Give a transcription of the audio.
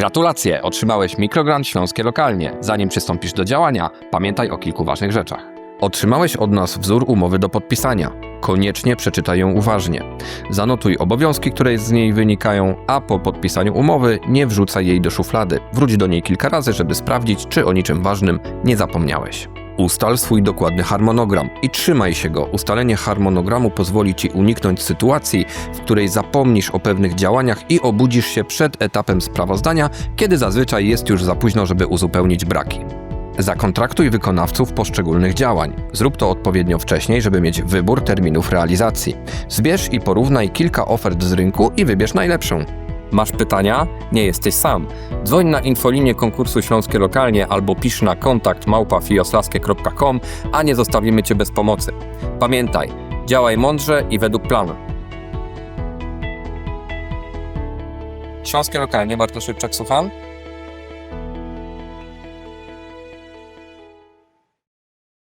Gratulacje, otrzymałeś mikrogrant Śląskie Lokalnie. Zanim przystąpisz do działania, pamiętaj o kilku ważnych rzeczach. Otrzymałeś od nas wzór umowy do podpisania. Koniecznie przeczytaj ją uważnie. Zanotuj obowiązki, które z niej wynikają, a po podpisaniu umowy nie wrzucaj jej do szuflady. Wróć do niej kilka razy, żeby sprawdzić, czy o niczym ważnym nie zapomniałeś. Ustal swój dokładny harmonogram i trzymaj się go. Ustalenie harmonogramu pozwoli ci uniknąć sytuacji, w której zapomnisz o pewnych działaniach i obudzisz się przed etapem sprawozdania, kiedy zazwyczaj jest już za późno, żeby uzupełnić braki. Zakontraktuj wykonawców poszczególnych działań. Zrób to odpowiednio wcześniej, żeby mieć wybór terminów realizacji. Zbierz i porównaj kilka ofert z rynku i wybierz najlepszą. Masz pytania? Nie jesteś sam. Dzwoń na infolinię konkursu Śląskie Lokalnie albo pisz na kontakt małpafioslaskie.com, a nie zostawimy Cię bez pomocy. Pamiętaj, działaj mądrze i według planu. Śląskie Lokalnie, Bartosz Szybczak, słucham?